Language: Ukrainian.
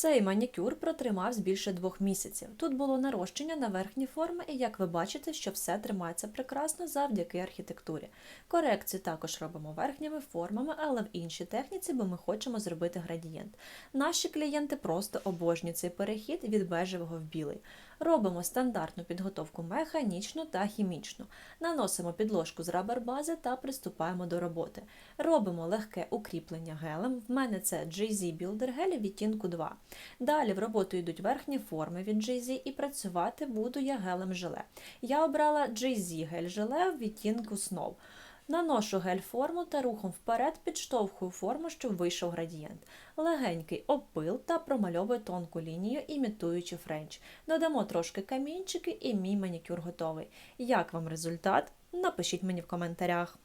Цей манікюр протримався більше двох місяців. Тут було нарощення на верхні форми, і як ви бачите, що все тримається прекрасно завдяки архітектурі. Корекцію також робимо верхніми формами, але в іншій техніці, бо ми хочемо зробити градієнт. Наші клієнти просто обожнюють цей перехід від бежевого в білий. Робимо стандартну підготовку механічну та хімічну. Наносимо підложку з рабер-бази та приступаємо до роботи. Робимо легке укріплення гелем. В мене це GZ Builder гель відтінку 2. Далі в роботу йдуть верхні форми від GZ і працювати буду я гелем желе. Я обрала GZ гель желе в відтінку Snow. Наношу гель-форму та рухом вперед підштовхую форму, щоб вийшов градієнт. Легенький опил та промальовую тонку лінію, імітуючи френч. Додамо трошки камінчики і мій манікюр готовий. Як вам результат? Напишіть мені в коментарях.